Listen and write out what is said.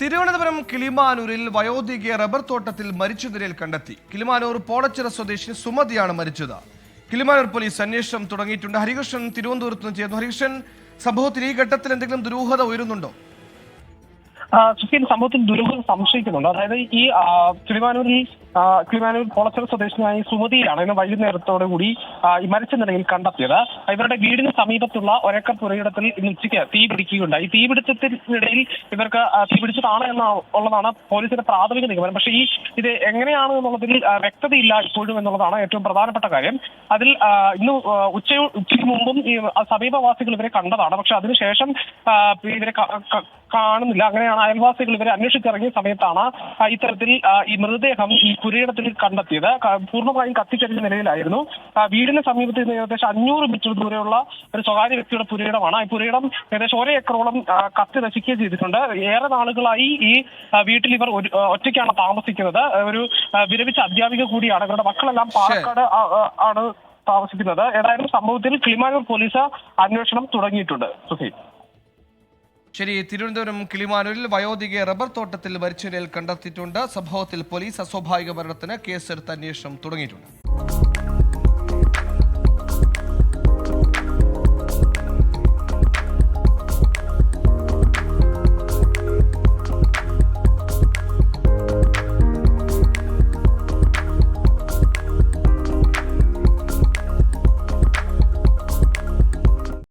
Thiruvananthapuram കിളിമാനൂരിൽ വയോധികയെ rubber തോട്ടത്തിൽ മരിച്ച നിലയിൽ കണ്ടെത്തി. കിളിമാനൂർ പോളച്ചിറ സ്വദേശി സുമതിയാണ് മരിച്ചത്. കിളിമാനൂർ പോലീസ് അന്വേഷണം തുടങ്ങിയിട്ടുണ്ട്. ഹരികൃഷ്ണൻ തിരുവനന്തപുരത്ത് നിന്ന് ചേർന്നു ഹരികൃഷ്ണൻ സംഭവത്തിൽ ഈ ഘട്ടത്തിൽ എന്തെങ്കിലും ദുരൂഹത ഉയരുന്നുണ്ടോ? സുഖിയൻ സംഭവത്തിൽ ദുരൂഹം സംശയിക്കുന്നുണ്ട്. അതായത് ഈ തിരുവാനൂരിൽ കിളിമാനൂരിൽ കോളച്ചർ സ്വദേശിയായ സുമതിയിലാണ് ഇന്ന് വൈകുന്നേരത്തോടു കൂടി ഈ മരിച്ച നിലയിൽ കണ്ടെത്തിയത്. ഇവരുടെ വീടിന് സമീപത്തുള്ള ഒരേക്കർ പുരയിടത്തിൽ ഇന്ന് ഉച്ചയ്ക്ക് തീ പിടിക്കുകയുണ്ടായി. തീ പിടുത്തത്തിനിടയിൽ ഇവർക്ക് തീപിടിച്ചതാണ് എന്ന ഉള്ളതാണ് പോലീസിന്റെ പ്രാഥമിക നിഗമനം. പക്ഷേ ഈ ഇത് എങ്ങനെയാണ് എന്നുള്ളതിൽ വ്യക്തതയില്ല ഇപ്പോഴും എന്നുള്ളതാണ് ഏറ്റവും പ്രധാനപ്പെട്ട കാര്യം. അതിൽ ഇന്ന് ഉച്ച ഉച്ചയ്ക്ക് മുമ്പും ഈ സമീപവാസികൾ ഇവരെ കണ്ടതാണ്. പക്ഷെ അതിനുശേഷം ഇവരെ കാണുന്നില്ല. അങ്ങനെയാണ് അയൽവാസികൾ ഇവരെ അന്വേഷിച്ചിറങ്ങിയ സമയത്താണ് ഇത്തരത്തിൽ ഈ മൃതദേഹം ഈ പുരയിടത്തിൽ കണ്ടെത്തിയത്. പൂർണമായും കത്തിക്കരിഞ്ഞ നിലയിലായിരുന്നു. വീടിന് സമീപത്ത് നിന്ന് ഏകദേശം അഞ്ഞൂറ് മീറ്റർ ദൂരെയുള്ള ഒരു സ്വകാര്യ വ്യക്തിയുടെ പുരയിടമാണ്. ഈ പുരയിടം ഏകദേശം ഒരേ ഏക്കറോളം കത്തി നശിക്കുകയും ചെയ്തിട്ടുണ്ട്. ഏറെ നാളുകളായി ഈ വീട്ടിൽ ഇവർ ഒറ്റയ്ക്കാണ് താമസിക്കുന്നത്. ഒരു വിരവിച്ച വിരമിച്ച അധ്യാപിക കൂടിയാണ്. ഇവരുടെ മക്കളെല്ലാം പാലക്കാട് ആണ് താമസിക്കുന്നത്. ഏതായാലും സംഭവത്തിൽ കിളിമാനൂർ പോലീസ് അന്വേഷണം തുടങ്ങിയിട്ടുണ്ട്. സുഹൈൽ ശരി തിരുവനന്തപുരം കിളിമാനൂരിൽ വയോധികയെ റബ്ബർ തോട്ടത്തിൽ മരിച്ചവരിൽ കണ്ടെത്തിയിട്ടുണ്ട്. സംഭവത്തിൽ പോലീസ് അസ്വാഭാവിക മരണത്തിന് കേസെടുത്ത് അന്വേഷണം തുടങ്ങിയിട്ടുണ്ട്.